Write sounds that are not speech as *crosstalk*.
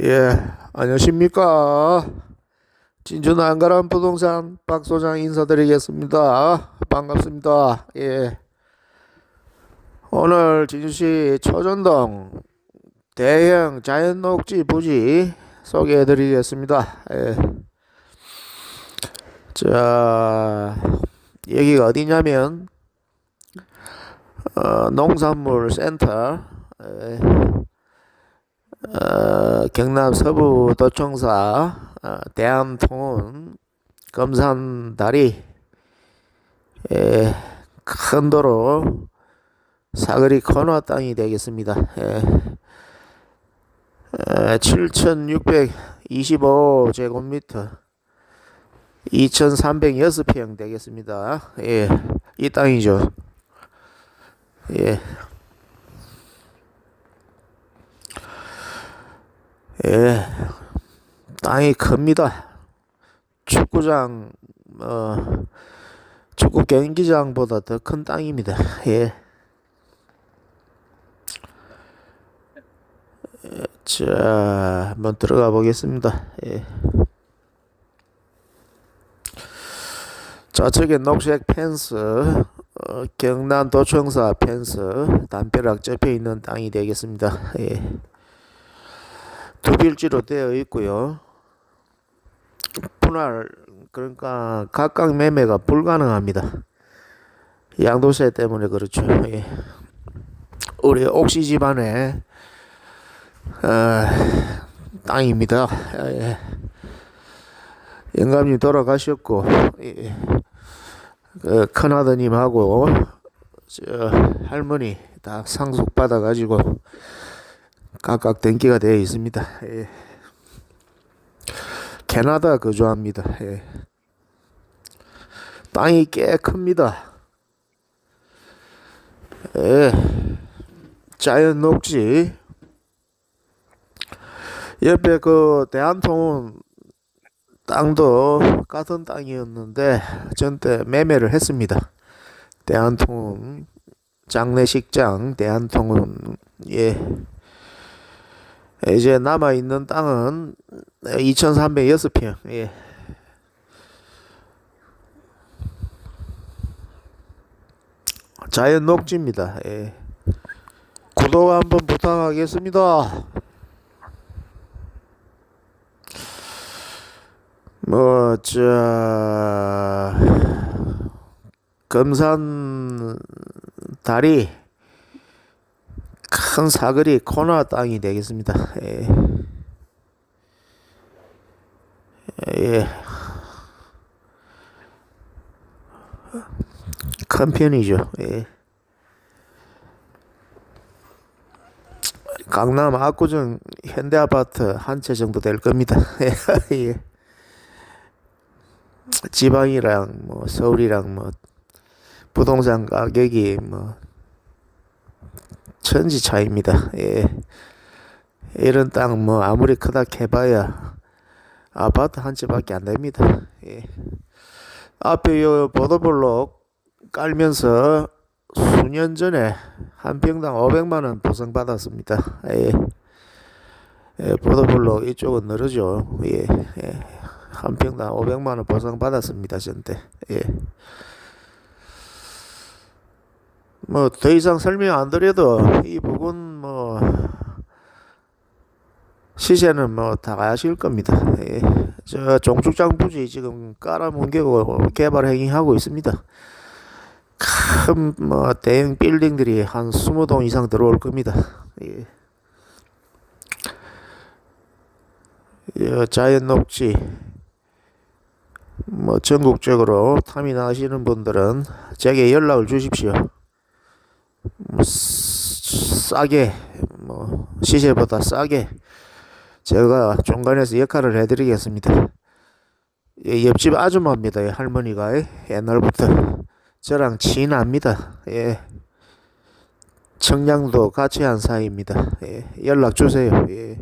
예, 안녕하십니까. 진주 난가람 부동산 박 소장 인사드리겠습니다. 반갑습니다. 예. 오늘 진주시 초전동 대형 자연 녹지 부지 소개해 드리겠습니다. 예. 자, 여기가 어디냐면, 어, 농산물 센터, 예. 어, 경남 서부 도청사 어, 대암통운 검산다리 예, 큰 도로 사거리 코너 땅이 되겠습니다. 예. 어, 7,625제곱미터 2,306평 되겠습니다. 예, 이 땅이죠. 예. 예, 땅이 큽니다. 축구장, 어, 축구 경기장보다 더 큰 땅입니다. 예. 예, 자, 한번 들어가 보겠습니다. 예. 좌측에 녹색 펜스, 어, 경남 도청사 펜스, 담벼락 접혀 있는 땅이 되겠습니다. 예. 두 빌지로 되어 있고요. 분할 그러니까 각각 매매가 불가능합니다. 양도세 때문에 그렇죠. 예. 우리 옥시 집안의 어, 땅입니다. 예. 영감님 돌아가셨고 예. 그 큰아드님하고 저 할머니 다 상속 받아가지고 등기가 되어 있습니다. 예. 캐나다 거주합니다. 예. 땅이 꽤 큽니다. 예. 자연 녹지. 옆에 그 대한통운 땅도 같은 땅이었는데 전때 매매를 했습니다. 대한통운 장례식장 대한통운 예. 이제 남아 있는 땅은 2,306평. 예. 자연 녹지입니다. 예. 구독 한번 부탁하겠습니다. 뭐, 저, 금산 다리, 큰 사거리 코너 땅이 되겠습니다. 예. 예. 큰 편이죠. 예. 강남 압구정 현대아파트 한 채 정도 될 겁니다. *laughs* 예. 지방이랑 뭐 서울이랑 뭐 부동산 가격이 뭐 천지 차이입니다. 예. 이런 땅 뭐 아무리 크다 해봐야 아파트 한 채밖에 안 됩니다. 예. 앞에 요 보도블록 깔면서 수년 전에 한 평당 500만 원 보상 받았습니다. 예. 예, 보도블록 이쪽은 늘어죠. 예. 예. 한 평당 500만 원 보상 받았습니다. 전때. 예. 뭐 더 이상 설명 안 드려도 이 부분 뭐 시세는 뭐 다 아실 겁니다. 예. 저 종축장 부지 지금 깔아뭉개고 개발 행위하고 있습니다. 큰 뭐 대형 빌딩들이 한 20동 이상 들어올 겁니다. 예. 예, 자연 녹지 뭐 전국적으로 탐이 나시는 분들은 제게 연락을 주십시오. 뭐 싸게 뭐 시세보다 싸게 제가 중간에서 역할을 해드리겠습니다. 예, 옆집 아줌마입니다. 예, 할머니가 예, 옛날부터 저랑 친합니다. 예. 청량도 같이 한 사이입니다. 예, 연락 주세요. 예.